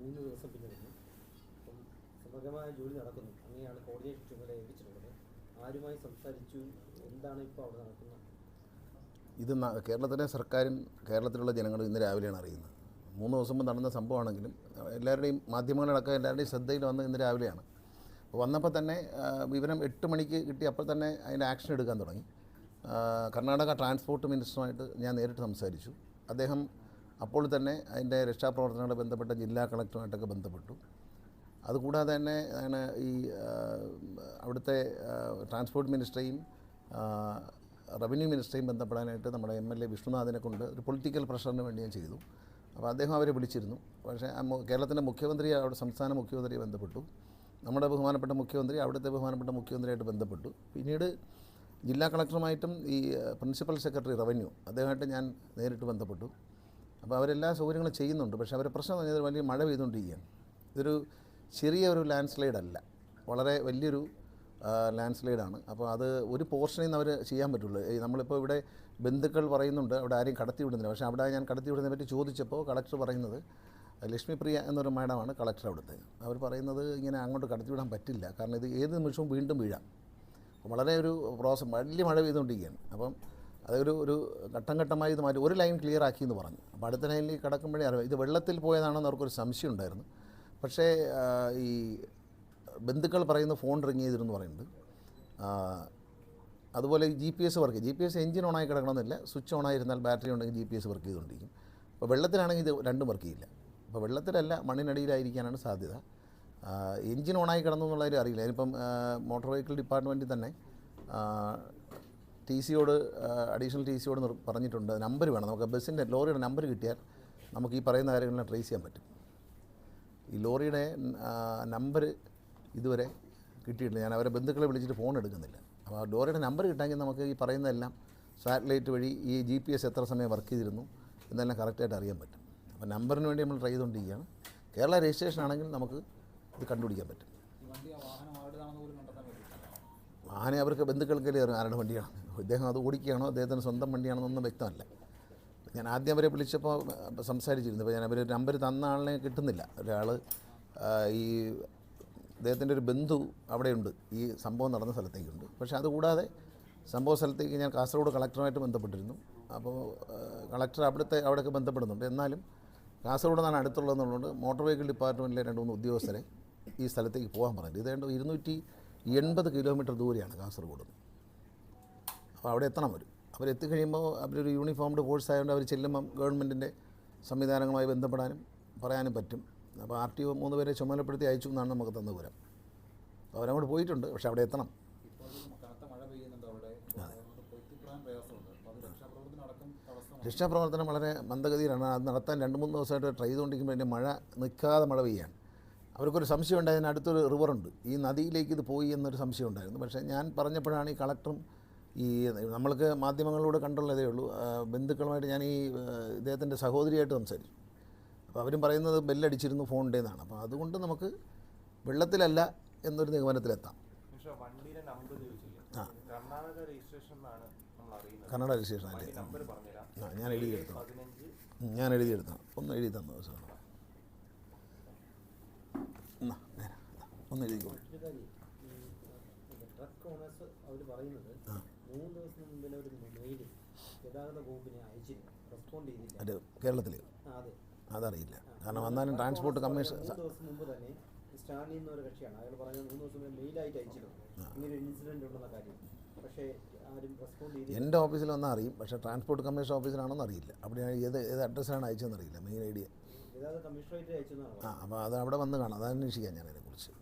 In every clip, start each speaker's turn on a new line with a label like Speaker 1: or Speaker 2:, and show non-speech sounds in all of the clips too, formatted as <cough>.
Speaker 1: മൂന്ന് ദിവസം പിന്നിടുന്നു അപ്പം സമഗ്രമായ ജോലി നടക്കുന്നു. അങ്ങനെയാണ് കോർഡിനേഷൻ ചുമതല ഏൽപ്പിച്ചിട്ടുള്ളത്. ആരുമായി സംസാരിച്ചു? എന്താണ് ഇപ്പോൾ അവിടെ നടക്കുന്നത്?
Speaker 2: ഇത് കേരളത്തിലെ സർക്കാരും കേരളത്തിലുള്ള ജനങ്ങളും ഇന്ന് രാവിലെയാണ് അറിയുന്നത്. മൂന്ന് ദിവസം മുമ്പ് നടന്ന സംഭവമാണെങ്കിലും എല്ലാവരുടെയും മാധ്യമങ്ങളടക്കം എല്ലാവരുടെയും ശ്രദ്ധയിൽ വന്ന് ഇന്ന് രാവിലെയാണ്. വന്നപ്പോൾ തന്നെ വിവരം എട്ട് മണിക്ക് കിട്ടി. അപ്പോൾ തന്നെ അതിന്റെ ആക്ഷൻ എടുക്കാൻ തുടങ്ങി. കർണാടക ട്രാൻസ്പോർട്ട് മിനിസ്റ്ററുമായിട്ട് ഞാൻ നേരിട്ട് സംസാരിച്ചു. അദ്ദേഹം അപ്പോൾ തന്നെ അതിന്റെ രക്ഷാപ്രവർത്തനങ്ങളെ ബന്ധപ്പെട്ട ജില്ലാ കളക്ടറുമായിട്ടൊക്കെ ബന്ധപ്പെട്ടു. അതുകൂടാതെ തന്നെ ആണ് ഈ അവിടുത്തെ ട്രാൻസ്പോർട്ട് മിനിസ്റ്ററെയും റവന്യൂ മിനിസ്റ്ററെയും ബന്ധപ്പെടാനായിട്ട് നമ്മുടെ എം എൽ എ വിഷ്ണുനാഥിനെ കൊണ്ട് ഒരു പൊളിറ്റിക്കൽ പ്രഷറിന് വേണ്ടി ഞാൻ ചെയ്തു. അപ്പോൾ അദ്ദേഹം അവരെ വിളിച്ചിരുന്നു. പക്ഷേ കേരളത്തിന്റെ മുഖ്യമന്ത്രി അവിടെ സംസ്ഥാന മുഖ്യമന്ത്രിയെ ബന്ധപ്പെട്ടു. നമ്മുടെ ബഹുമാനപ്പെട്ട മുഖ്യമന്ത്രി അവിടുത്തെ ബഹുമാനപ്പെട്ട മുഖ്യമന്ത്രിയായിട്ട് ബന്ധപ്പെട്ടു. പിന്നീട് ജില്ലാ കളക്ടറുമായിട്ടും ഈ പ്രിൻസിപ്പൽ സെക്രട്ടറി റവന്യൂ അദ്ദേഹമായിട്ട് ഞാൻ നേരിട്ട് ബന്ധപ്പെട്ടു. അപ്പോൾ അവരെല്ലാ സൗകര്യങ്ങളും ചെയ്യുന്നുണ്ട്. പക്ഷേ അവരുടെ പ്രശ്നം എന്ന് പറഞ്ഞാൽ വലിയ മഴ പെയ്തുകൊണ്ടിരിക്കുകയാണ്. ഇതൊരു ചെറിയ ഒരു ലാൻഡ് സ്ലൈഡ് അല്ല. വളരെ വലിയൊരു ലാൻഡ് സ്ലൈഡാണ് അപ്പോൾ അത് ഒരു പോർഷനിൽ നിന്ന് അവർ ചെയ്യാൻ പറ്റുള്ളൂ. നമ്മളിപ്പോൾ ഇവിടെ ബന്ധുക്കൾ പറയുന്നുണ്ട് അവിടെ ആരെയും കടത്തി വിടുന്നില്ല. പക്ഷേ അവിടെ ഞാൻ കടത്തി വിടുന്നതിനെ പറ്റി ചോദിച്ചപ്പോൾ കളക്ടർ പറയുന്നത് ലക്ഷ്മിപ്രിയ എന്നൊരു മാഡമാണ് കളക്ടർ അവിടുത്തെ. അവർ പറയുന്നത് ഇങ്ങനെ അങ്ങോട്ട് കടത്തി വിടാൻ പറ്റില്ല. കാരണം ഇത് ഏത് നിമിഷവും വീണ്ടും വീഴാം. വളരെ ഒരു പ്രോസം വലിയ മഴ പെയ്തുകൊണ്ടിരിക്കുകയാണ്. അപ്പം അതൊരു ഒരു ഘട്ടം ഘട്ടമായി ഇത് മാറ്റി. ഒരു ലൈൻ ക്ലിയർ ആക്കി എന്ന് പറഞ്ഞു. അപ്പോൾ അടുത്ത ലൈനിൽ കിടക്കുമ്പോഴേ അറിയാം. ഇത് വെള്ളത്തിൽ പോയതാണെന്ന് അവർക്കൊരു സംശയം ഉണ്ടായിരുന്നു. പക്ഷേ ഈ ബന്ധുക്കൾ പറയുന്ന ഫോൺ റിങ് ചെയ്തിരുന്നു പറയുന്നുണ്ട് അതുപോലെ G P S work G P S engine ഓണായി കിടക്കണമെന്നില്ല. സ്വിച്ച് ഓൺ ആയിരുന്നാൽ ബാറ്ററി ഉണ്ടെങ്കിൽ ജി പി എസ് വർക്ക് ചെയ്തുകൊണ്ടിരിക്കും. അപ്പോൾ വെള്ളത്തിലാണെങ്കിൽ ഇത് രണ്ടും വർക്ക് ചെയ്യില്ല. അപ്പോൾ വെള്ളത്തിലല്ല മണ്ണിനടിയിലായിരിക്കാനാണ് സാധ്യത. എഞ്ചിൻ ഓണായി കിടന്നു എന്നുള്ള കാര്യം അറിയില്ല അതിനിപ്പം മോട്ടോർ വെഹിക്കിൾ ഡിപ്പാർട്ട്മെന്റിൽ തന്നെ ടി സിയോട് അഡീഷണൽ ടി സിയോട് പറഞ്ഞിട്ടുണ്ട്. നമ്പർ വേണം. നമുക്ക് ബസ്സിന്റെ ലോറിയുടെ നമ്പർ കിട്ടിയാൽ നമുക്ക് ഈ പറയുന്ന കാര്യങ്ങളെ ട്രേസ് ചെയ്യാൻ പറ്റും. ഈ ലോറിയുടെ നമ്പർ ഇതുവരെ കിട്ടിയിട്ടില്ല. ഞാൻ അവരെ ബന്ധുക്കളെ വിളിച്ചിട്ട് ഫോൺ എടുക്കുന്നില്ല. അപ്പോൾ ആ ലോറിയുടെ നമ്പർ കിട്ടാമെങ്കിൽ നമുക്ക് ഈ പറയുന്നതെല്ലാം സാറ്റലൈറ്റ് വഴി ഈ ജി പി എസ് എത്ര സമയം വർക്ക് ചെയ്തിരുന്നു എന്നെല്ലാം കറക്റ്റായിട്ട് അറിയാൻ പറ്റും. അപ്പോൾ നമ്പറിന് വേണ്ടി നമ്മൾ ട്രൈ ചെയ്തുകൊണ്ടിരിക്കുകയാണ്. കേരള രജിസ്ട്രേഷൻ ആണെങ്കിൽ നമുക്ക് ഇത് കണ്ടുപിടിക്കാൻ പറ്റും.
Speaker 3: വാഹനം
Speaker 2: അവർക്ക് ബന്ധുക്കൾക്കല്ലേ ആരുടെ വണ്ടിയാണ് ഇദ്ദേഹം അത് ഓടിക്കുകയാണോ അദ്ദേഹത്തിന് സ്വന്തം വണ്ടിയാണെന്നൊന്നും വ്യക്തമല്ല. ഞാൻ ആദ്യം അവരെ വിളിച്ചപ്പോൾ സംസാരിച്ചിരുന്നു. അപ്പോൾ ഞാൻ അവർ നമ്പർ തന്ന ആളിനെ കിട്ടുന്നില്ല. ഒരാൾ ഈ അദ്ദേഹത്തിന്റെ ഒരു ബന്ധു അവിടെയുണ്ട്. ഈ സംഭവം നടന്ന സ്ഥലത്തേക്കുണ്ട്. പക്ഷേ അതുകൂടാതെ സംഭവ സ്ഥലത്തേക്ക് ഞാൻ കാസർഗോഡ് കളക്ടറുമായിട്ട് ബന്ധപ്പെട്ടിരുന്നു. അപ്പോൾ കളക്ടർ അവിടുത്തെ അവിടെയൊക്കെ ബന്ധപ്പെടുന്നുണ്ട്. എന്നാലും കാസർഗോഡ് നിന്നാണ് അടുത്തുള്ളതെന്നുള്ളതുകൊണ്ട് മോട്ടോർ വെഹിക്കിൾ ഡിപ്പാർട്ട്മെന്റിലെ രണ്ട് മൂന്ന് ഉദ്യോഗസ്ഥരെ ഈ സ്ഥലത്തേക്ക് പോകാൻ പറഞ്ഞു ഇതേണ്ട ഇരുന്നൂറ്റി എൺപത് കിലോമീറ്റർ ദൂരെയാണ് കാസർഗോഡ്. അപ്പോൾ അവിടെ എത്തണം അവർ. അവരെത്തിക്കഴിയുമ്പോൾ അവരൊരു യൂണിഫോംഡ് ഫോഴ്സ് ആയതുകൊണ്ട് അവർ ചെല്ലുമ്പം ഗവൺമെന്റിന്റെ സംവിധാനങ്ങളുമായി ബന്ധപ്പെടാനും പറയാനും പറ്റും. അപ്പോൾ ആർ ടി ഒ മൂന്ന് പേരെ ചുമതലപ്പെടുത്തി അയച്ചു എന്നാണ് നമുക്ക് തന്നു പോരാം അപ്പോൾ അവരങ്ങോട്ട് പോയിട്ടുണ്ട് പക്ഷേ അവിടെ എത്തണം.
Speaker 3: രക്ഷാപ്രവർത്തനം
Speaker 2: വളരെ മന്ദഗതിയിലാണ്. അത് നടത്താൻ രണ്ട് മൂന്ന് ദിവസമായിട്ട് ട്രൈ ചെയ്തുകൊണ്ടിരിക്കുമ്പോൾ അതിന്റെ മഴ നിൽക്കാതെ മഴ പെയ്യാണ്. അവർക്കൊരു സംശയം ഉണ്ടായിരുന്നു അടുത്തൊരു റിവറുണ്ട്. ഈ നദിയിലേക്ക് ഇത് പോയി എന്നൊരു സംശയം ഉണ്ടായിരുന്നു. പക്ഷേ ഞാൻ പറഞ്ഞപ്പോഴാണ് ഈ കളക്ടറും ഈ നമ്മൾക്ക് മാധ്യമങ്ങളിലൂടെ കണ്ടുള്ളതേ ഉള്ളൂ ബന്ധുക്കളുമായിട്ട് ഞാൻ ഈ ഇദ്ദേഹത്തിന്റെ സഹോദരിയായിട്ട് സംസാരിച്ചു അപ്പോൾ അവരും പറയുന്നത് ബെല്ലടിച്ചിരുന്നു ഫോണിന്റെ എന്നാണ് അപ്പോൾ അതുകൊണ്ട് നമുക്ക് വെള്ളത്തിലല്ല എന്നൊരു നിഗമനത്തിലെത്താം ആ.
Speaker 4: കർണാടക രജിസ്ട്രേഷൻ നമ്മൾ അറിയുന്നത്
Speaker 2: കന്നഡ രജിസ്ട്രേഷൻ അല്ലേ ആ ഞാൻ എഴുതിയെടുത്തു ഞാൻ എഴുതിയെടുത്തു ഒന്ന് എഴുതി തന്നു ദിവസമാണ് എന്നാ ഒന്ന് എഴുതിക്കോളൂ
Speaker 1: ഈ ട്രക്ക് ഓണേഴ്സ് അവർ പറയുന്നത് മൂന്ന് ദിവസം മുമ്പിൽ ഒരു മെയിൽ ഗതാഗത വകുപ്പിനെ അയച്ചിരുന്നു. റെസ്പോണ്ട് ചെയ്തില്ല.
Speaker 2: അത് കേരളത്തിൽ
Speaker 1: അതെ.
Speaker 2: അതറിയില്ല. കാരണം വന്നാലും ട്രാൻസ്പോർട്ട് കമ്മീഷൻ
Speaker 1: മൂന്ന് ദിവസം മുമ്പ് തന്നെ സ്റ്റാൻഡിൽ നിന്ന് ഒരു കക്ഷിയാണ്. അയാൾ പറഞ്ഞ മൂന്ന് ദിവസം മുമ്പ് മെയിലായിട്ട് അയച്ചിരുന്നു. ഇങ്ങനെ ഒരു ഇൻസിഡന്റ് ഉണ്ടെന്ന കാര്യം. പക്ഷേ ആരും റെസ്പോണ്ട് ചെയ്തില്ല.
Speaker 2: എന്റെ ഓഫീസിൽ വന്നാൽ അറിയും. പക്ഷേ ട്രാൻസ്പോർട്ട് കമ്മീഷൻ ഓഫീസിലാണെന്ന് അറിയില്ല. അവിടെ ഏത് ഏത് അഡ്രസ്സിലാണ് അയച്ചതെന്ന് അറിയില്ല മെയിൻ ഐ ഡി.
Speaker 1: ഗതാഗത കമ്മീഷണറേറ്റ് അയച്ചെന്നാണ്
Speaker 2: ആ അപ്പോൾ അത് അവിടെ വന്ന് കാണാം. അത് അന്വേഷിക്കാം ഞാൻ അതിനെക്കുറിച്ച്.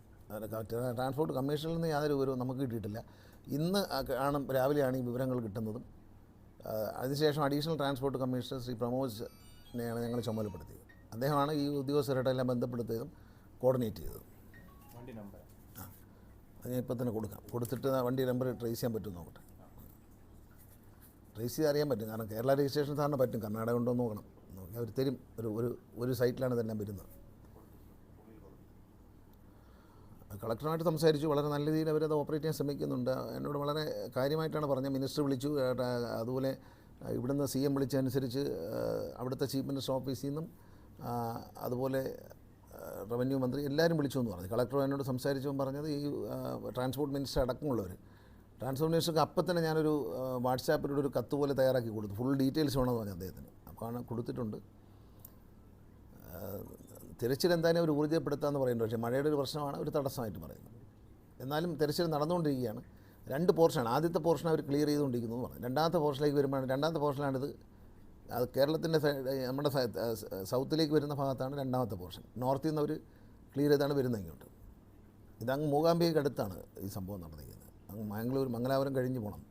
Speaker 2: ട്രാൻസ്പോർട്ട് കമ്മീഷനിൽ നിന്ന് യാതൊരു വിവരവും നമുക്ക് കിട്ടിയിട്ടില്ല. ഇന്ന് ആണ് രാവിലെയാണ് ഈ വിവരങ്ങൾ കിട്ടുന്നതും. അതിനുശേഷം അഡീഷണൽ ട്രാൻസ്പോർട്ട് കമ്മീഷണർ ശ്രീ പ്രമോദിനെയാണ് ഞങ്ങൾ ചുമതലപ്പെടുത്തിയത്. അദ്ദേഹമാണ് ഈ ഉദ്യോഗസ്ഥരുടെ എല്ലാം ബന്ധപ്പെടുത്തിയതും കോർഡിനേറ്റ് ചെയ്തതും.
Speaker 4: വണ്ടി നമ്പർ.
Speaker 2: ആ അത് ഞാൻ ഇപ്പോൾ തന്നെ കൊടുക്കാം. കൊടുത്തിട്ട് വണ്ടി നമ്പർ ട്രേസ് ചെയ്യാൻ പറ്റും നോക്കട്ടെ. ട്രേസ് ചെയ്ത് അറിയാൻ പറ്റും. കാരണം കേരള രജിസ്ട്രേഷൻ സാറിന് പറ്റും. കർണാടക ഉണ്ടോ എന്ന് നോക്കണം. നോക്കി അവർ തരും. ഒരു ഒരു ഒരു സൈറ്റിലാണ് ഇതെല്ലാം വരുന്നത്. കളക്ടറുമായിട്ട് സംസാരിച്ചു. വളരെ നല്ല രീതിയിൽ അവരത് ഓപ്പറേറ്റ് ചെയ്യാൻ ശ്രമിക്കുന്നുണ്ട്. എന്നോട് വളരെ കാര്യമായിട്ടാണ് പറഞ്ഞത്. മിനിസ്റ്റർ വിളിച്ചു. അതുപോലെ ഇവിടുന്ന് സി എം വിളിച്ചതനുസരിച്ച് ആ, അവിടുത്തെ ചീഫ് മിനിസ്റ്റർ ഓഫീസിൽ നിന്നും അതുപോലെ റവന്യൂ മന്ത്രി എല്ലാവരും വിളിച്ചു എന്ന് പറഞ്ഞു. കളക്ടർ എന്നോട് സംസാരിച്ചപ്പോൾ പറഞ്ഞത് ഈ ട്രാൻസ്പോർട്ട് മിനിസ്റ്റർ അടക്കമുള്ളവർ. ട്രാൻസ്പോർട്ട് മിനിസ്റ്റർക്ക് അപ്പം തന്നെ ഞാനൊരു വാട്സാപ്പിലൂടെ ഒരു കത്ത് പോലെ തയ്യാറാക്കി കൊടുത്തു. ഫുൾ ഡീറ്റെയിൽസ് വേണമെന്ന് പറഞ്ഞു അദ്ദേഹത്തിന്. അപ്പോൾ കൊടുത്തിട്ടുണ്ട്. തിരച്ചിൽ എന്തായാലും അവർ ഊർജപ്പെടുത്താമെന്ന് പറയുന്നുണ്ട്. പക്ഷേ മഴയുടെ ഒരു പ്രശ്നമാണ് ഒരു തടസ്സമായിട്ട് പറയുന്നത്. എന്നാലും തിരച്ചിൽ നടന്നുകൊണ്ടിരിക്കുകയാണ്. രണ്ട് പോർഷനാണ്. ആദ്യത്തെ പോർഷൻ അവർ ക്ലിയർ ചെയ്തുകൊണ്ടിരിക്കുന്നു എന്ന് പറഞ്ഞു. രണ്ടാമത്തെ പോർഷനിലേക്ക് വരുമ്പോഴാണ് രണ്ടാമത്തെ പോർഷനാണിത് അത് കേരളത്തിന്റെ സൈഡ് നമ്മുടെ സൗത്തിലേക്ക് വരുന്ന ഭാഗത്താണ് രണ്ടാമത്തെ പോർഷൻ. നോർത്തിൽ നിന്ന് അവർ ക്ലിയർ ചെയ്താണ് വരുന്നത് ഇങ്ങോട്ട്. ഇതങ്ങ് മൂകാംബികയ്ക്ക് അടുത്താണ് ഈ സംഭവം നടന്നിരിക്കുന്നത്. അങ്ങ് മംഗളൂർ മംഗലാപുരം കഴിഞ്ഞ് പോകണം.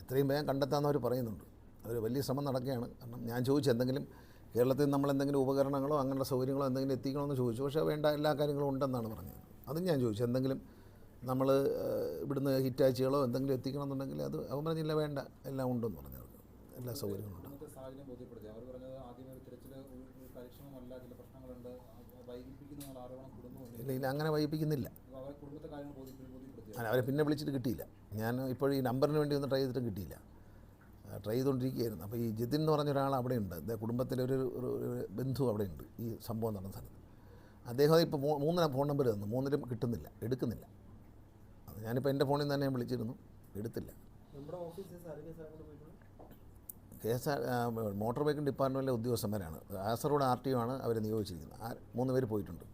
Speaker 2: എത്രയും വേഗം കണ്ടെത്താമെന്ന് അവർ പറയുന്നുണ്ട്. അവർ വലിയ ശ്രമം നടക്കുകയാണ്. കാരണം ഞാൻ ചോദിച്ചു എന്തെങ്കിലും കേരളത്തിൽ നമ്മൾ എന്തെങ്കിലും ഉപകരണങ്ങളോ അങ്ങനെയുള്ള സൗകര്യങ്ങളോ എന്തെങ്കിലും എത്തിക്കണമെന്ന് ചോദിച്ചു. പക്ഷേ വേണ്ട എല്ലാ കാര്യങ്ങളും ഉണ്ടെന്നാണ് പറഞ്ഞത്. അതും ഞാൻ ചോദിച്ചു എന്തെങ്കിലും നമ്മൾ ഇവിടുന്ന് ഹിറ്റാച്ചികളോ എന്തെങ്കിലും എത്തിക്കണമെന്നുണ്ടെങ്കിൽ അത് അവൻ പറഞ്ഞില്ല വേണ്ട എല്ലാം ഉണ്ടെന്ന് പറഞ്ഞു. എല്ലാ സൗകര്യങ്ങളും ഉണ്ട്.
Speaker 3: ഒരു ഒരു ഒരു
Speaker 2: ഇല്ല ഇല്ല അങ്ങനെ വൈകിപ്പിക്കുന്നില്ല.
Speaker 3: അവരെ
Speaker 2: പിന്നെ വിളിച്ചിട്ട് കിട്ടിയില്ല. ഞാൻ ഇപ്പോൾ ഈ നമ്പറിന് വേണ്ടി ഒന്ന് ട്രൈ ചെയ്തിട്ടും കിട്ടിയില്ല. ട്രൈ ചെയ്തുകൊണ്ടിരിക്കുകയായിരുന്നു. അപ്പോൾ ഈ ജിതിൻ എന്ന് പറഞ്ഞ ഒരാൾ അവിടെയുണ്ട് അദ്ദേഹം കുടുംബത്തിലെ ഒരു ഒരു അവിടെ ബന്ധു അവിടെയുണ്ട് ഈ സംഭവം നടന്ന സ്ഥലത്ത്. അദ്ദേഹം ഇപ്പോൾ മൂ- മൂന്ന് ഫോൺ നമ്പർ തന്നു. മൂന്നിലും കിട്ടുന്നില്ല. എടുക്കുന്നില്ല. അത് ഞാനിപ്പോൾ എന്റെ ഫോണിൽ തന്നെ ഞാൻ വിളിച്ചിരുന്നു. എടുത്തില്ല. K S R motor vehicle ഡിപ്പാർട്ട്മെന്റിലെ ഉദ്യോഗസ്ഥന്മാരാണ്. കാസർഗോഡ് ആർ ടി ഒ ആണ് അവരെ നിയോഗിച്ചിരിക്കുന്നത്. ആ മൂന്ന് പേര് പോയിട്ടുണ്ട്.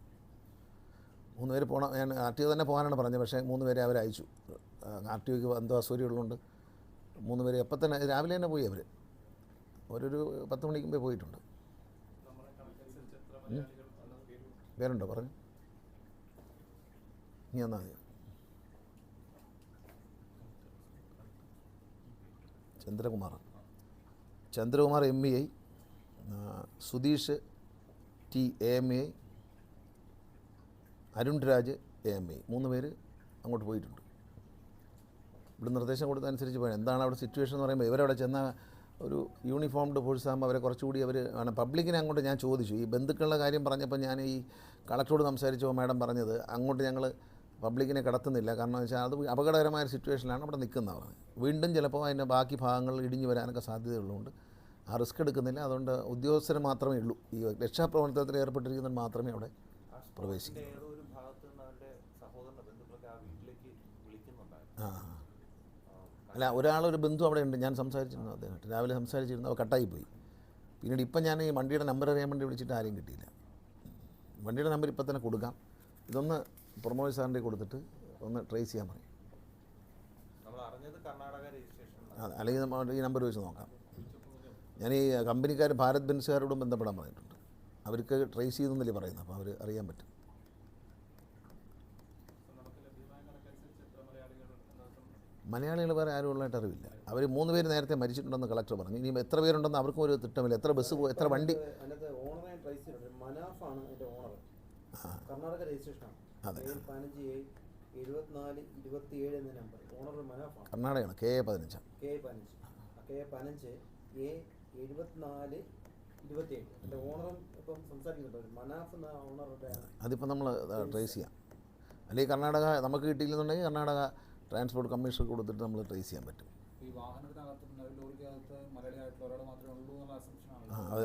Speaker 2: മൂന്ന് പേര് പോകണം ഞാൻ ആർ ടി ഒ തന്നെ പോകാനാണ് പറഞ്ഞത്. പക്ഷേ മൂന്ന് പേരെ അവരയച്ചു ആർ ടി ഒക്ക് എന്തോ അസൗകര്യം ഉള്ളതുകൊണ്ട് മൂന്ന് പേര് എപ്പം തന്നെ രാവിലെ തന്നെ പോയി അവർ അവരൊരു പത്ത് മണിക്ക് മുമ്പേ പോയിട്ടുണ്ട്. പേരുണ്ടോ പറഞ്ഞു? ഇനി എന്നാൽ മതി Chandrakumar. Chandrakumar M E I Sudheesh T A M A Arun Raj A M I. മൂന്ന് പേര് അങ്ങോട്ട് പോയിട്ടുണ്ട്. ഇവിടെ നിർദ്ദേശം കൊടുത്തതനുസരിച്ച് പോയി. എന്താണ് അവിടെ സിറ്റുവേഷൻ എന്ന് പറയുമ്പോൾ ഇവരവിടെ ചെന്ന ഒരു യൂണിഫോംഡ് ഫോഴ്സ് ആകുമ്പോൾ അവരെ കുറച്ചുകൂടി അവർ ആണ്. പബ്ലിക്കിനെ അങ്ങോട്ട് ഞാൻ ചോദിച്ചു. ഈ ബന്ധുക്കളുടെ കാര്യം പറഞ്ഞപ്പോൾ ഞാൻ ഈ കളക്ടറോട് സംസാരിച്ചപ്പോൾ മാഡം പറഞ്ഞത് അങ്ങോട്ട് ഞങ്ങൾ പബ്ലിക്കിനെ കടത്തുന്നില്ല. കാരണം വെച്ചാൽ അത് അപകടകരമായ സിറ്റുവേഷനിലാണ് അവിടെ നിൽക്കുന്നത് വീണ്ടും ചിലപ്പോൾ അതിന്റെ ബാക്കി ഭാഗങ്ങൾ ഇടിഞ്ഞു വരാനൊക്കെ സാധ്യതയുള്ളതുകൊണ്ട് ആ റിസ്ക് എടുക്കുന്നില്ല. അതുകൊണ്ട് ഉദ്യോഗസ്ഥർ മാത്രമേ ഉള്ളൂ. ഈ രക്ഷാപ്രവർത്തനത്തിൽ ഏർപ്പെട്ടിരിക്കുന്നവർ മാത്രമേ അവിടെ
Speaker 4: ആ സ്പോട്ടിന്റെ
Speaker 2: പ്രവേശിക്കുന്നു
Speaker 4: ഏതോ ഒരു ഭാഗത്ത് നിന്ന് അവന്റെ സഹോദരന്റെ ബന്ധുക്കളൊക്കെ ആ വീട്ടിലേക്ക് വിളിക്കുന്നുണ്ടായിരുന്നു
Speaker 2: ആ ആ. അല്ല ഒരാളൊരു ബന്ധു അവിടെ ഉണ്ട് ഞാൻ സംസാരിച്ചിരുന്നു അദ്ദേഹമായിട്ട്. രാവിലെ സംസാരിച്ചിരുന്നു അവ കട്ടായി പോയി പിന്നീട് ഇപ്പം ഞാൻ ഈ വണ്ടിയുടെ നമ്പർ അറിയാൻ വേണ്ടി വിളിച്ചിട്ട് ആരെയും കിട്ടിയില്ല. വണ്ടിയുടെ നമ്പർ ഇപ്പം തന്നെ കൊടുക്കാം. ഇതൊന്ന് പ്രൊമോദ് സാറിന്റെ കൊടുത്തിട്ട് ഒന്ന് ട്രേസ് ചെയ്യാൻ പറയും. അല്ലെങ്കിൽ നമ്മൾ ഈ നമ്പർ വെച്ച് നോക്കാം. ഞാൻ ഈ കമ്പനിക്കാർ ഭാരത് ബെൻസുകാരോടും ബന്ധപ്പെടാൻ പറഞ്ഞിട്ടുണ്ട്. അവർക്ക് ട്രേസ് ചെയ്തെന്നല്ലേ പറയുന്നത് അപ്പോൾ അവർ അറിയാൻ പറ്റും. മലയാളികൾ വേറെ ആരും ഉള്ളതായിട്ട് അറിവില്ല. അവർ മൂന്ന് പേര് നേരത്തെ മരിച്ചിട്ടുണ്ടെന്ന് കളക്ടർ പറഞ്ഞു. ഇനി എത്ര പേരുണ്ടെന്ന് അവർക്കും ഒരു തിട്ടമില്ല. എത്ര ബസ് പോ എത്ര വണ്ടി അതെ. കർണാടകയാണ്. കെ എ
Speaker 1: പതിനഞ്ച്. കെ എ എഴുപത്തിനാല്
Speaker 2: അതിപ്പോൾ നമ്മൾ ട്രേസ് ചെയ്യാം. അല്ലെങ്കിൽ കർണാടക നമുക്ക് കിട്ടിയില്ലെന്നുണ്ടെങ്കിൽ കർണാടക ട്രാൻസ്പോർട്ട് കമ്മീഷൻ കൊടുത്തിട്ട് നമ്മൾ ട്രേസ് ചെയ്യാൻ പറ്റും.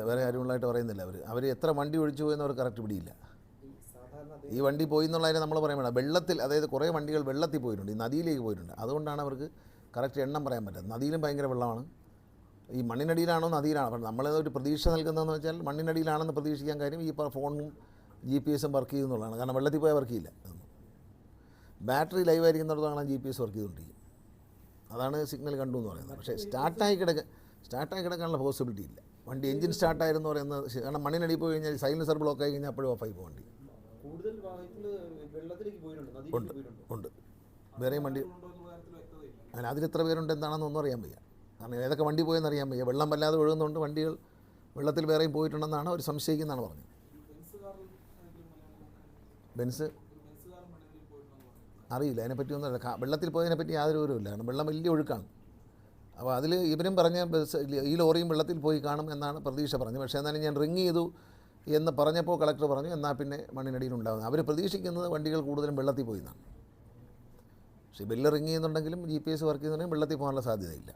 Speaker 2: വേറെ ആരുമുള്ളതായിട്ട് പറയുന്നില്ല. അവർ അവർ എത്ര വണ്ടി ഒഴിച്ചു പോയെന്ന് അവർ കറക്റ്റ് പിടിയില്ല.
Speaker 1: ഈ സാധാരണ
Speaker 2: ഈ വണ്ടി പോയി എന്നുള്ളതിനെ നമ്മൾ പറയാൻ വേണ്ട വെള്ളത്തിൽ അതായത് കുറേ വണ്ടികൾ വെള്ളത്തിൽ പോയിട്ടുണ്ട് ഈ നദിയിലേക്ക് പോയിട്ടുണ്ട്. അതുകൊണ്ടാണ് അവർക്ക് കറക്റ്റ് എണ്ണം പറയാൻ പറ്റുന്നത് നദിയിലും ഭയങ്കര വെള്ളമാണ്. ഈ മണ്ണിനടിയിലാണോ നദിയിലാണോ? അപ്പം നമ്മൾ ഒരു പ്രതീക്ഷ നൽകുന്നതെന്ന് വെച്ചാൽ മണ്ണിനടിയിലാണെന്ന് പ്രതീക്ഷിക്കാൻ കാര്യം ഈ ഫോണും ജി പി എസും വർക്ക് ചെയ്യുന്നുള്ളതാണ്. കാരണം വെള്ളത്തിൽ പോയാൽ വർക്ക് ചെയ്യില്ല. ബാറ്ററി ലൈവ് ആയിരിക്കുന്നിടത്താണ് ജി പി എസ് വർക്ക് ചെയ്തുകൊണ്ടിരിക്കും. അതാണ് സിഗ്നൽ കണ്ടു എന്ന് പറയുന്നത്. പക്ഷേ സ്റ്റാർട്ടായി കിടക്ക സ്റ്റാർട്ടായി കിടക്കാനുള്ള പോസിബിലിറ്റി ഇല്ല. വണ്ടി എഞ്ചിൻ സ്റ്റാർട്ടായിരുന്നു പറയുന്നത് കാരണം മണ്ണിനടി പോയി കഴിഞ്ഞാൽ സൈലൻസർ ബ്ലോക്ക് ആയി കഴിഞ്ഞാൽ അപ്പോഴും ഓഫായി പോകും വണ്ടി.
Speaker 1: ഉണ്ട്
Speaker 2: ഉണ്ട്. വേറെയും വണ്ടി അങ്ങനെ അതിലെത്ര പേരുണ്ട് എന്താണെന്ന് ഒന്നും അറിയാൻ വയ്യ. കാരണം ഏതൊക്കെ വണ്ടി പോയെന്ന് അറിയാൻ വയ്യ. വെള്ളം വല്ലാതെ ഒഴുകുന്നുണ്ട് വണ്ടികൾ വെള്ളത്തിൽ വേറെയും പോയിട്ടുണ്ടെന്നാണ് അവർ സംശയിക്കുന്നതാണ് പറഞ്ഞത്. ബെൻസ് അറിയില്ല. അതിനെപ്പറ്റി ഒന്നും അറിയില്ല. വെള്ളത്തിൽ പോയതിനെ പറ്റി യാതൊരു വിവരമില്ല കാരണം വെള്ളം വലിയ ഒഴുക്കാണ്. അപ്പോൾ അതിൽ ഇവരും പറഞ്ഞ ഈ ലോറിയും വെള്ളത്തിൽ പോയി കാണും എന്നാണ് പ്രതീക്ഷ പറഞ്ഞത്. പക്ഷേ എന്നാലും ഞാൻ റിങ് ചെയ്തു എന്ന് പറഞ്ഞപ്പോൾ കളക്ടർ പറഞ്ഞു എന്നാൽ പിന്നെ മണ്ണിനടിയിൽ ഉണ്ടാകുന്നത് അവർ പ്രതീക്ഷിക്കുന്നത് വണ്ടികൾ കൂടുതലും വെള്ളത്തിൽ പോയി എന്നാണ്. പക്ഷേ ബെല്ല് റിങ് ചെയ്യുന്നുണ്ടെങ്കിലും ജി പി എസ് വർക്ക് ചെയ്യുന്നുണ്ടെങ്കിൽ വെള്ളത്തിൽ പോകാനുള്ള സാധ്യതയില്ല.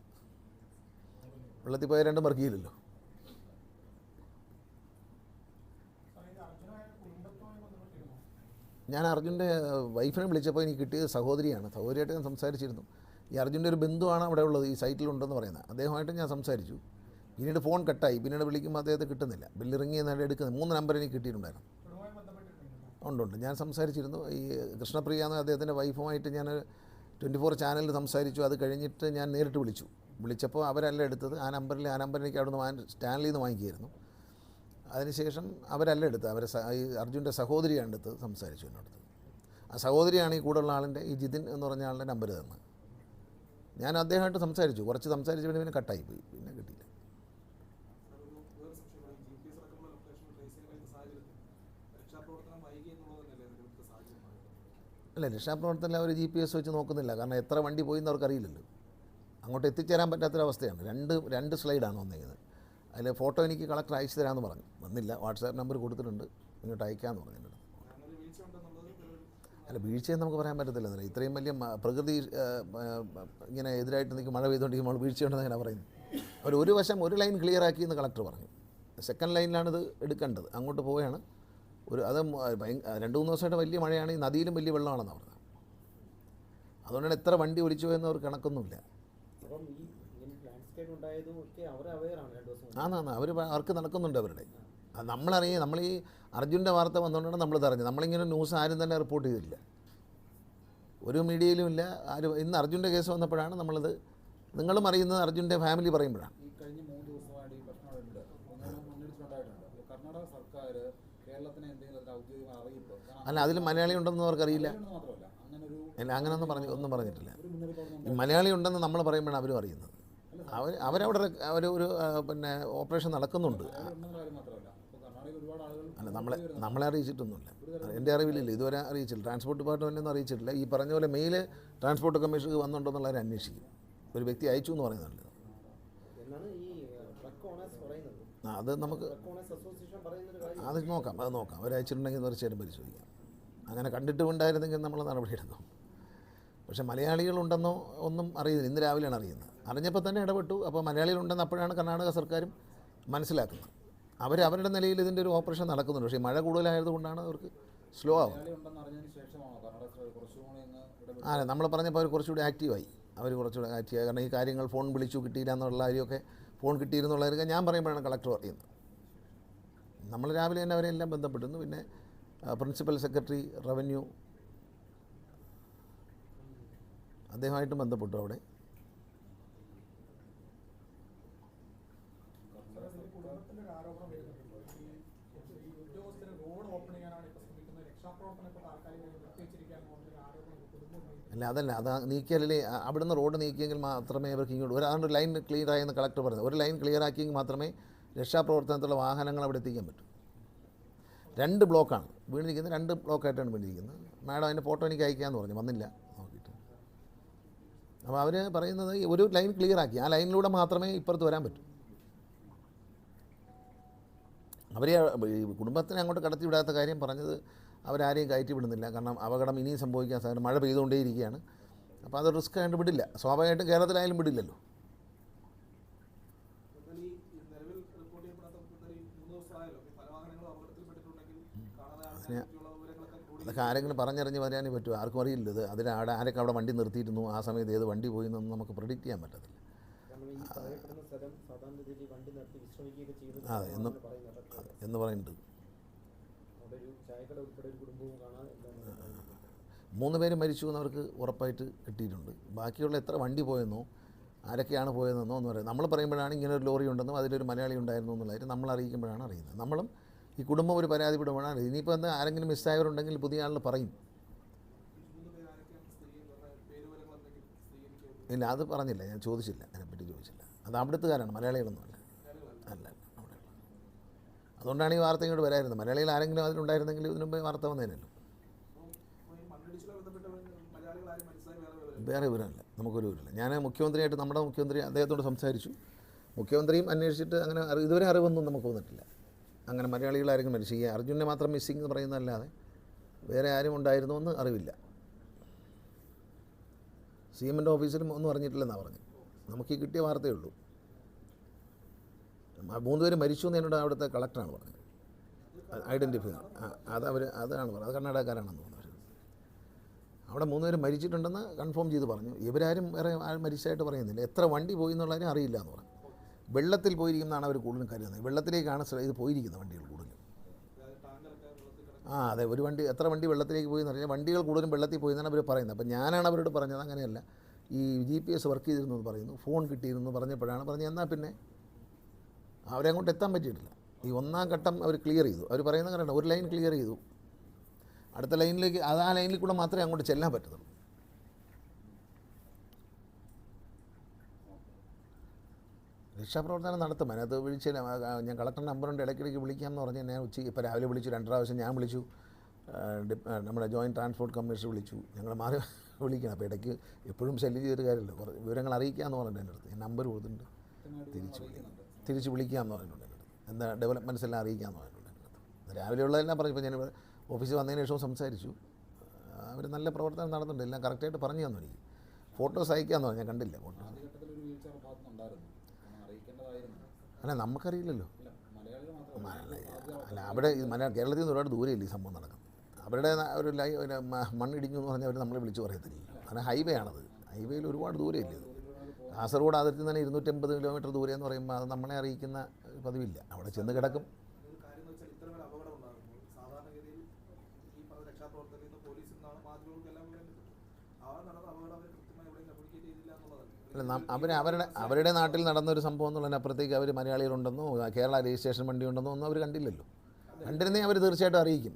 Speaker 2: വെള്ളത്തിൽ പോയാൽ രണ്ടും വർക്ക് ചെയ്യില്ലല്ലോ. ഞാൻ അർജുന്റെ വൈഫിനെ വിളിച്ചപ്പോൾ എനിക്ക് കിട്ടിയത് സഹോദരിയാണ്. സഹോദരിയായിട്ട് ഞാൻ സംസാരിച്ചിരുന്നു. ഈ അർജുന്റെ ഒരു ബന്ധുവാണ് അവിടെ ഉള്ളത് ഈ സൈറ്റിലുണ്ടെന്ന് പറയുന്നത്. അദ്ദേഹമായിട്ട് ഞാൻ സംസാരിച്ചു. പിന്നീട് ഫോൺ കട്ടായി. പിന്നീട് വിളിക്കുമ്പോൾ അദ്ദേഹത്തെ കിട്ടുന്നില്ല. ബില്ലിറങ്ങി എന്നാണ് എടുക്കുന്നത്. മൂന്ന് നമ്പർ എനിക്ക് കിട്ടിയിട്ടുണ്ടായിരുന്നു. ഉണ്ട് ഉണ്ട്. ഞാൻ സംസാരിച്ചിരുന്നു. ഈ കൃഷ്ണപ്രിയ എന്ന അദ്ദേഹത്തിന്റെ വൈഫുമായിട്ട് ഞാൻ ട്വന്റി ഫോർ ചാനലിൽ സംസാരിച്ചു. അത് കഴിഞ്ഞിട്ട് ഞാൻ നേരിട്ട് വിളിച്ചു. വിളിച്ചപ്പോൾ അവരല്ല എടുത്തത്. ആ നമ്പറിൽ ആ നമ്പർ എനിക്ക് അവിടുന്ന് വാങ്ങി സ്റ്റാൻലിൽ നിന്ന് വാങ്ങിക്കുകയായിരുന്നു. അതിനുശേഷം അവരല്ല എടുത്തത്. അവരെ അർജുന്റെ സഹോദരിയാണ് എടുത്ത് സംസാരിച്ചു എന്നോടത്ത്. ആ സഹോദരിയാണ് ഈ കൂടെയുള്ള ആളിന്റെ ഈ ജിതിൻ എന്ന് പറഞ്ഞ ആളുടെ നമ്പർ തന്നത്. ഞാൻ അദ്ദേഹമായിട്ട് സംസാരിച്ചു. കുറച്ച് സംസാരിച്ച് പിന്നെ പിന്നെ കട്ടായി പോയി. പിന്നെ കിട്ടിയില്ല. അല്ല രക്ഷാപ്രവർത്തനം അവർ ജി പി എസ് വെച്ച് നോക്കുന്നില്ല. കാരണം എത്ര വണ്ടി പോയി എന്ന് അവർക്കറിയില്ലല്ലോ. അങ്ങോട്ട് എത്തിച്ചേരാൻ പറ്റാത്തൊരവസ്ഥയാണ്. രണ്ട് രണ്ട് സ്ലൈഡാണ് വന്നിരിക്കുന്നത്. അതിൽ ഫോട്ടോ എനിക്ക് കളക്ടർ അയച്ചു തരാമെന്ന് പറഞ്ഞു. വന്നില്ല. വാട്സാപ്പ് നമ്പർ കൊടുത്തിട്ടുണ്ട്. ഇങ്ങോട്ട് അയക്കാമെന്ന് പറഞ്ഞു എന്റെ അല്ല വീഴ്ചയെന്ന് നമുക്ക് പറയാൻ പറ്റത്തില്ല. എന്നല്ല ഇത്രയും വലിയ പ്രകൃതി ഇങ്ങനെ എതിരായിട്ട് നിൽക്കും മഴ പെയ്തുകൊണ്ടിരിക്കും നമ്മൾ വീഴ്ചയുണ്ടെന്ന് അങ്ങനെ പറയുന്നത്? അവർ ഒരു വശം ഒരു ലൈൻ ക്ലിയർ ആക്കി എന്ന് കളക്ടർ പറഞ്ഞു. സെക്കൻഡ് ലൈനിലാണിത് എടുക്കേണ്ടത്. അങ്ങോട്ട് പോവുകയാണ്. ഒരു അത് രണ്ട് മൂന്ന് ദിവസമായിട്ട് വലിയ മഴയാണ്. ഈ നദിയിലും വലിയ വെള്ളമാണെന്ന് പറഞ്ഞത്. അതുകൊണ്ടാണ് എത്ര വണ്ടി ഒലിച്ചു പോയെന്ന് അവർ കണക്കൊന്നുമില്ല
Speaker 1: അപ്പം ഈ ഇങ്ങനെ ലാൻഡ്സ്കേപ്പ് ഉണ്ടായതും ഒക്കെ അവർ അവെയറാണ് രണ്ട് ദിവസം മുമ്പ്.
Speaker 2: ആന്നാന്ന് അവർ അവർക്ക് നടക്കുന്നുണ്ട് അവരുടെ. നമ്മളറിയാം നമ്മൾ ഈ അർജുന്റെ വാർത്ത വന്നുകൊണ്ടാണ് നമ്മൾ അറിഞ്ഞത്. നമ്മളിങ്ങനെ ന്യൂസ് ആരും തന്നെ റിപ്പോർട്ട് ചെയ്തില്ല. ഒരു മീഡിയയിലും ഇല്ല. ആരും ഇന്ന് അർജുന്റെ കേസ് വന്നപ്പോഴാണ് നമ്മളത് നിങ്ങളും അറിയുന്നത് അർജുന്റെ ഫാമിലി പറയുമ്പോഴാണ്. അല്ല അതിൽ മലയാളി ഉണ്ടെന്ന് അവർക്കറിയില്ല
Speaker 3: അങ്ങനെ ഒരു
Speaker 2: അല്ല അങ്ങനെയൊന്നും പറഞ്ഞു ഒന്നും പറഞ്ഞിട്ടില്ല. മലയാളി ഉണ്ടെന്ന് നമ്മൾ പറയുമ്പോഴാണ് അവരും അറിയുന്നത്. അവർ അവരവിടെ അവർ ഒരു പിന്നെ ഓപ്പറേഷൻ നടക്കുന്നുണ്ട്. അല്ല നമ്മളെ നമ്മളെ അറിയിച്ചിട്ടൊന്നുമില്ല. എന്റെ അറിവിലില്ല. ഇതുവരെ അറിയിച്ചില്ല. ട്രാൻസ്പോർട്ട് ഡിപ്പാർട്ട്മെന്റൊന്നും അറിയിച്ചിട്ടില്ല. ഈ പറഞ്ഞ പോലെ മെയിൽ ട്രാൻസ്പോർട്ട് കമ്മീഷണർക്ക് വന്നിട്ടുണ്ടോ എന്നുള്ളവരെ അന്വേഷിക്കും. ഒരു വ്യക്തി അയച്ചു എന്ന് പറയുന്നുണ്ട്. അത് നമുക്ക് അത് നോക്കാം അത് നോക്കാം. അവർ അയച്ചിട്ടുണ്ടെങ്കിൽ തീർച്ചയായിട്ടും പരിശോധിക്കാം. അങ്ങനെ കണ്ടിട്ടുണ്ടായിരുന്നെങ്കിൽ നമ്മൾ നടപടിയെടുക്കും. പക്ഷേ മലയാളികളുണ്ടെന്നോ ഒന്നും അറിയുന്നില്ല. ഇന്ന് രാവിലെയാണ് അറിയുന്നത്. അറിഞ്ഞപ്പോൾ തന്നെ ഇടപെട്ടു. അപ്പോൾ മലയാളികളുണ്ടെന്ന് അപ്പോഴാണ് കർണാടക സർക്കാരും മനസ്സിലാക്കുന്നത്. അവർ അവരുടെ നിലയിൽ ഇതിന്റെ ഒരു ഓപ്പറേഷൻ നടക്കുന്നുണ്ട്. പക്ഷേ മഴ കൂടുതലായതുകൊണ്ടാണ് അവർക്ക് സ്ലോ
Speaker 3: ഇടപെട്ട്
Speaker 2: ആ നമ്മൾ പറഞ്ഞപ്പോൾ അവർ കുറച്ചുകൂടി ആക്റ്റീവായി. അവർ കുറച്ചുകൂടി ആക്റ്റീവായി. കാരണം ഈ കാര്യങ്ങൾ ഫോൺ വിളിച്ചു കിട്ടിയില്ല എന്നുള്ള കാര്യമൊക്കെ ഫോൺ കിട്ടിയിരുന്നുള്ളതൊക്കെ ഞാൻ പറയുമ്പോഴാണ് കളക്ടർ പറയുന്നത്. നമ്മൾ രാവിലെ തന്നെ അവരെല്ലാം ബന്ധപ്പെട്ടിരുന്നു പിന്നെ പ്രിൻസിപ്പൽ സെക്രട്ടറി റവന്യൂ അദ്ദേഹമായിട്ടും ബന്ധപ്പെട്ടു അവിടെ
Speaker 5: കുടുംബത്തിന്റെ ആരോപണം വരുന്നുണ്ടല്ലോ ഈ ഈ ഉദ്യോഗസ്ഥര് റോഡ് ഓപ്പൺ ചെയ്യാനാണ് ഇപ്പൊ ശ്രമിക്കുന്നത് രക്ഷാപ്രവർത്തനം ഇപ്പൊ താൽക്കാലികമായി നിർത്തിവെച്ചിരിക്കാൻ പോകുന്ന ആരോപണം കുടുംബം ഉന്നയിക്കുന്നു.
Speaker 2: അല്ല അതല്ല. അത് നീക്കിയാലേ അ- അവിടുന്ന് റോഡ് നീക്കിയെങ്കിൽ മാത്രമേ ഇവർക്ക് ഇങ്ങോട്ട് ഒരു അതുകൊണ്ട് ലൈൻ ക്ലിയർ ആയെന്ന് കളക്ടർ പറഞ്ഞു ഒരു ലൈൻ ക്ലിയർ ആക്കിയെങ്കിൽ മാത്രമേ രക്ഷാപ്രവർത്തനത്തിലുള്ള വാഹനങ്ങൾ അവിടെ എത്തിക്കാൻ പറ്റൂ. രണ്ട് ബ്ലോക്കാണ്. വീണിരിക്കുന്നത് രണ്ട് ബ്ലോക്കായിട്ടാണ് വീണിരിക്കുന്നത്. മാഡം അതിന്റെ ഫോട്ടോ എനിക്ക് അയക്കാമെന്ന് പറഞ്ഞു. വന്നില്ല. നോക്കിയിട്ട്. അപ്പോൾ അവർ പറയുന്നത് ഒരു ലൈൻ ക്ലിയർ ആക്കി. ആ ലൈനിലൂടെ മാത്രമേ ഇപ്പുറത്ത് വരാൻ പറ്റൂ. അവരെ കുടുംബത്തിനെ അങ്ങോട്ട് കടത്തി വിടാത്ത കാര്യം പറഞ്ഞത് അവരാരെയും കയറ്റി വിടുന്നില്ല കാരണം അപകടം ഇനിയും സംഭവിക്കാൻ സാധ്യത മഴ പെയ്തുകൊണ്ടേയിരിക്കുകയാണ്. അപ്പോൾ അത് റിസ്ക് ആയിട്ട് വിടില്ല. സ്വാഭാവികമായിട്ടും കേരളത്തിലായാലും വിടില്ലല്ലോ. അതൊക്കെ ആരെങ്കിലും പറഞ്ഞറിഞ്ഞ് വരാനേ പറ്റുമോ ആർക്കും അറിയില്ല ഇത്. അതിൽ ആടെ ആരൊക്കെ അവിടെ വണ്ടി നിർത്തിയിരുന്നു ആ സമയത്ത് ഏത് വണ്ടി പോയി എന്നൊന്നും നമുക്ക് പ്രിഡിക്റ്റ് ചെയ്യാൻ പറ്റത്തില്ല. അതെ എന്നും അതെ, എന്ന് പറയുന്നുണ്ട്
Speaker 1: അവിടെ ഒരു ചായക്കട ഉൾപ്പെടെ ഒരു കുടുംബവും കാണാൻ എന്താണ് പറയുന്നത്.
Speaker 2: മൂന്ന് പേര് മരിച്ചു എന്നവർക്ക് ഉറപ്പായിട്ട് കിട്ടിയിട്ടുണ്ട്. ബാക്കിയുള്ള എത്ര വണ്ടി പോയെന്നോ ആരൊക്കെയാണ് പോയതെന്നോ എന്ന് പറയാം. നമ്മൾ പറയുമ്പോഴാണ് ഇങ്ങനെ ഒരു ലോറി ഉണ്ടെന്നും അതിലൊരു മലയാളി ഉണ്ടായിരുന്നു എന്നുള്ള കാര്യം നമ്മൾ അറിയിക്കുമ്പോഴാണ് അറിയുന്നത്. നമ്മളും ഈ കുടുംബം ഒരു പരാതിപ്പെടുമ്പോഴാണ് അറിയുന്നത്. ഇനിയിപ്പോൾ എന്താ ആരെങ്കിലും മിസ്സായവരുണ്ടെങ്കിൽ പുതിയ ആളിൽ പറയും. ഇല്ല അത് പറഞ്ഞില്ല. ഞാൻ ചോദിച്ചില്ല. അതിനെപ്പറ്റി ചോദിച്ചില്ല. അത് അവിടുത്തുകാരാണ് മലയാളികളൊന്നുമല്ല. അതുകൊണ്ടാണ് ഈ വാർത്ത ഇങ്ങോട്ട് വരായിരുന്നത് മലയാളികൾ ആരെങ്കിലും അതിലുണ്ടായിരുന്നെങ്കിൽ ഇതിനു മുമ്പേ വാർത്ത വന്നേനല്ലോ.
Speaker 6: വേറെ വിവരം
Speaker 2: വിവരമില്ല. നമുക്കൊരു വിവരമില്ല. ഞാൻ മുഖ്യമന്ത്രിയായിട്ട് നമ്മുടെ മുഖ്യമന്ത്രി അദ്ദേഹത്തോട് സംസാരിച്ചു. മുഖ്യമന്ത്രിയും അന്വേഷിച്ചിട്ട് അങ്ങനെ ഇതുവരെ അറിവൊന്നും നമുക്ക് വന്നിട്ടില്ല. അങ്ങനെ മലയാളികൾ ആരെങ്കിലും മരിച്ചു ഈ അർജുനെ മാത്രം മിസ്സിംഗ് എന്ന് പറയുന്നതല്ലാതെ വേറെ ആരും ഉണ്ടായിരുന്നു എന്ന് അറിവില്ല. സി എമ്മിന്റെ ഓഫീസിലും ഒന്നും അറിഞ്ഞിട്ടില്ലെന്നാണ് പറഞ്ഞത്. നമുക്ക് ഈ കിട്ടിയ വാർത്തയേ ഉള്ളൂ. മൂന്ന് പേര് മരിച്ചു എന്ന് എന്നോട് അവിടുത്തെ കളക്ടറാണ് പറഞ്ഞത്. ഐഡന്റിഫൈ അത് അവർ അതാണ് പറഞ്ഞത്. അത് കർണാടകക്കാരാണെന്ന് പറഞ്ഞു അവിടെ മൂന്ന് പേര് മരിച്ചിട്ടുണ്ടെന്ന് കൺഫേം ചെയ്ത് പറഞ്ഞു. ഇവരാരും വേറെ ആരും മരിച്ചതായിട്ട് പറയുന്നില്ല. എത്ര വണ്ടി പോയി എന്നുള്ളതിനും അറിയില്ല എന്ന് പറഞ്ഞു. വെള്ളത്തിൽ പോയിരിക്കുന്നതാണ് അവർ കൂടുതലും കരുതുന്നത് വെള്ളത്തിലേക്കാണ് ഇത് പോയിരിക്കുന്നത് വണ്ടികൾ കൂടുതലും. ആ അതെ. ഒരു വണ്ടി എത്ര വണ്ടി വെള്ളത്തിലേക്ക് പോയി എന്ന് പറഞ്ഞാൽ വണ്ടികൾ കൂടുതലും വെള്ളത്തിൽ പോയി എന്നാണ് അവർ പറയുന്നത്. അപ്പോൾ ഞാനാണ് അവരോട് പറഞ്ഞത്. അങ്ങനെയല്ല. ഈ ജി പി എസ് വർക്ക് ചെയ്തിരുന്നു എന്ന് പറയുന്നു. ഫോൺ കിട്ടിയിരുന്നു പറഞ്ഞപ്പോഴാണ് പറഞ്ഞത്. എന്നാൽ പിന്നെ? അവരെ അങ്ങോട്ട് എത്താൻ പറ്റിയിട്ടില്ല. ഈ ഒന്നാം ഘട്ടം അവർ ക്ലിയർ ചെയ്തു. അവർ പറയുന്ന കണ്ടോ ഒരു ലൈൻ ക്ലിയർ ചെയ്തു. അടുത്ത ലൈനിലേക്ക് അത് ആ ലൈനിൽ കൂടെ മാത്രമേ അങ്ങോട്ട് ചെല്ലാൻ പറ്റത്തുള്ളൂ. രക്ഷാപ്രവർത്തനം നടത്തും. അതിനകത്ത് വിളിച്ച് ഞാൻ കളക്ടർ നമ്പറുണ്ട് ഇടയ്ക്കിടയ്ക്ക് വിളിക്കാമെന്ന് പറഞ്ഞ് ഞാൻ ഉച്ചയ്ക്ക് ഇപ്പോൾ രാവിലെ വിളിച്ചു രണ്ട് പ്രാവശ്യം ഞാൻ വിളിച്ചു. നമ്മുടെ ജോയിന്റ് ട്രാൻസ്പോർട്ട് കമ്മീഷണർ വിളിച്ചു. ഞങ്ങൾ മാറി <laughs> വിളിക്കണം. അപ്പോൾ ഇടയ്ക്ക് എപ്പോഴും ശല്യം ചെയ്തൊരു കാര്യമില്ല. വിവരങ്ങൾ അറിയിക്കാമെന്ന് പറഞ്ഞിട്ട് എന്റെ അടുത്ത് ഞാൻ നമ്പർ കൊടുത്തിട്ടുണ്ട്. തിരിച്ചു വിളിക്കാം തിരിച്ച് വിളിക്കാമെന്ന് പറഞ്ഞിട്ടുണ്ട് എന്താ ഡെവലപ്മെന്റ്സ് എല്ലാം അറിയിക്കാമെന്ന് പറഞ്ഞിട്ടുണ്ട് രാവിലെയുള്ളതെല്ലാം അടുത്ത് രാവിലെ ഉള്ളതെല്ലാം പറഞ്ഞു ഇപ്പോൾ ഞാൻ ഓഫീസിൽ വന്നതിന് ശേഷം സംസാരിച്ചു. അവർ നല്ല പ്രവർത്തനം നടന്നുണ്ട് എല്ലാം കറക്റ്റായിട്ട് പറഞ്ഞു തന്നു എനിക്ക്. ഫോട്ടോസ് അയക്കാമെന്ന് പറഞ്ഞു. ഞാൻ കണ്ടില്ല ഫോട്ടോസ് അല്ല നമുക്കറിയില്ലല്ലോ.
Speaker 3: അല്ല
Speaker 2: അവിടെ മലയാള കേരളത്തിൽ നിന്ന് ഒരുപാട് ദൂരമില്ല ഈ സംഭവം നടക്കുന്നത്? അവരുടെ ഒരു ലൈ മണ്ണിടിഞ്ഞു എന്ന് പറഞ്ഞാൽ അവർ നമ്മളെ വിളിച്ചു പറയത്തില്ല? കാരണം ഹൈവേ ആണത്. ഹൈവേയിൽ ഒരുപാട് ദൂരമില്ല ഇത്? കാസർഗോഡ് അതിർത്തി തന്നെ ഇരുന്നൂറ്റമ്പത് കിലോമീറ്റർ ദൂരെ എന്ന് പറയുമ്പോൾ അത് നമ്മളെ അറിയിക്കുന്ന പതിവില്ല. അവിടെ ചെന്ന് കിടക്കും.
Speaker 6: അവർ
Speaker 2: അല്ല അവർ അവരുടെ അവരുടെ നാട്ടിൽ നടന്നൊരു സംഭവം എന്നുള്ളതിനപ്പുറത്തേക്ക് അവർ മലയാളികളുണ്ടെന്നോ കേരള രജിസ്ട്രേഷൻ വണ്ടി ഉണ്ടെന്നോ ഒന്നും അവർ കണ്ടില്ലല്ലോ. കണ്ടിരുന്നേ അവർ തീർച്ചയായിട്ടും അറിയിക്കും.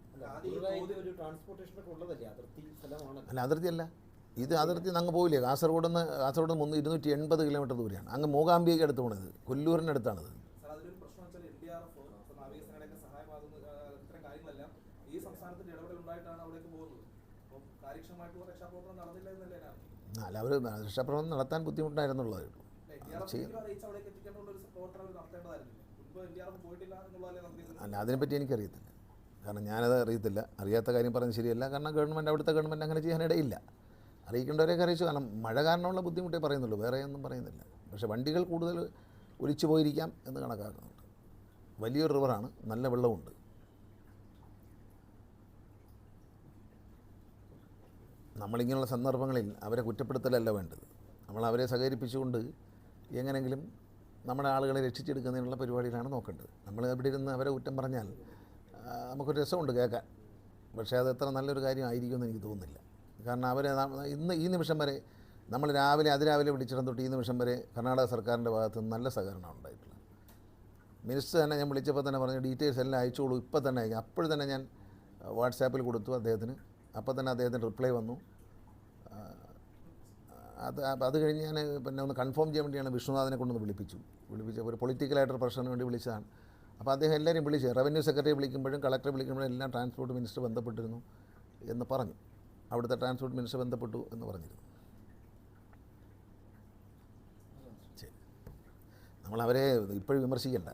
Speaker 2: അല്ല അതിർത്തിയല്ല ഇത് അതിർത്തി അങ്ങ് പോയില്ലേ കാസർഗോഡ് നിന്ന് കാസർഗോഡ് നിന്ന് ഇരുന്നൂറ്റി എൺപത് കിലോമീറ്റർ ദൂരെയാണ്. അങ്ങ് മൂകാംബിയയ്ക്ക് അടുത്ത് പോണത്. കൊല്ലൂരിനടുത്താണത്
Speaker 6: അടുത്താണത്.
Speaker 2: അല്ല അവർ രക്ഷാപ്രവർത്തനം നടത്താൻ ബുദ്ധിമുട്ടായിരുന്നുള്ളത് അല്ല അതിനെപ്പറ്റി എനിക്കറിയത്തില്ല. കാരണം ഞാനത് അറിയത്തില്ല അറിയാത്ത കാര്യം പറഞ്ഞ് ശരിയല്ല. കാരണം ഗവൺമെന്റ് അവിടുത്തെ ഗവൺമെന്റ് അങ്ങനെ ചെയ്യാനിടയില്ല അറിയിക്കേണ്ടവരെയൊക്കെ അറിയിച്ചു. കാരണം മഴ കാരണമുള്ള ബുദ്ധിമുട്ടേ പറയുന്നുള്ളൂ. വേറെ ഒന്നും പറയുന്നില്ല. പക്ഷേ വണ്ടികൾ കൂടുതൽ ഒലിച്ചു പോയിരിക്കാം എന്ന് കണക്കാക്കുന്നുണ്ട്. വലിയൊരു റിവറാണ്. നല്ല വെള്ളമുണ്ട് നമ്മളിങ്ങനെയുള്ള സന്ദർഭങ്ങളിൽ അവരെ കുറ്റപ്പെടുത്തലല്ല വേണ്ടത്. നമ്മൾ അവരെ സഹകരിപ്പിച്ചുകൊണ്ട് എങ്ങനെങ്കിലും നമ്മുടെ ആളുകളെ രക്ഷിച്ചെടുക്കുന്നതിനുള്ള പരിപാടിയിലാണ് നോക്കേണ്ടത്. നമ്മൾ അവിടെ ഇരുന്ന് അവരെ കുറ്റം പറഞ്ഞാൽ നമുക്കൊരു രസമുണ്ട് കേൾക്കാൻ. പക്ഷേ അത് എത്ര നല്ലൊരു കാര്യമായിരിക്കുമെന്ന് എനിക്ക് തോന്നുന്നില്ല. കാരണം അവരെ ഇന്ന് ഈ നിമിഷം വരെ നമ്മൾ രാവിലെ അതിരാവിലെ വിളിച്ചിടം തൊട്ട് ഈ നിമിഷം വരെ കർണാടക സർക്കാരിന്റെ ഭാഗത്ത് നിന്ന് നല്ല സഹകരണം ഉണ്ടായിട്ടില്ല. മിനിസ്റ്റർ തന്നെ ഞാൻ വിളിച്ചപ്പോൾ തന്നെ പറഞ്ഞു ഡീറ്റെയിൽസ് എല്ലാം അയച്ചോളൂ. ഇപ്പോൾ തന്നെ അയക്കും. അപ്പോൾ തന്നെ ഞാൻ വാട്സാപ്പിൽ കൊടുത്തു അദ്ദേഹത്തിന്. അപ്പോൾ തന്നെ അദ്ദേഹത്തിന് റിപ്ലൈ വന്നു. അത് അത് കഴിഞ്ഞ് ഞാൻ പിന്നെ ഒന്ന് കൺഫേം ചെയ്യാൻ വേണ്ടിയാണ് വിഷ്ണുനാഥിനെ കൊണ്ടൊന്ന് വിളിപ്പിച്ചു. വിളിപ്പിച്ച ഒരു പൊളിറ്റിക്കലായിട്ടൊരു പ്രശ്നത്തിന് വേണ്ടി വിളിച്ചതാണ്. അപ്പോൾ അദ്ദേഹം എല്ലാവരും വിളിച്ച് റവന്യൂ സെക്രട്ടറി വിളിക്കുമ്പോഴും കളക്ടറെ വിളിക്കുമ്പോഴും എല്ലാം ട്രാൻസ്പോർട്ട് മിനിസ്റ്റർ ബന്ധപ്പെട്ടിരുന്നു എന്ന് പറഞ്ഞു. അവിടുത്തെ ട്രാൻസ്പോർട്ട് മിനിസ്റ്റർ ബന്ധപ്പെട്ടു എന്ന് പറഞ്ഞിരുന്നു. ശരി. നമ്മളവരെ ഇപ്പോഴും വിമർശിക്കണ്ട.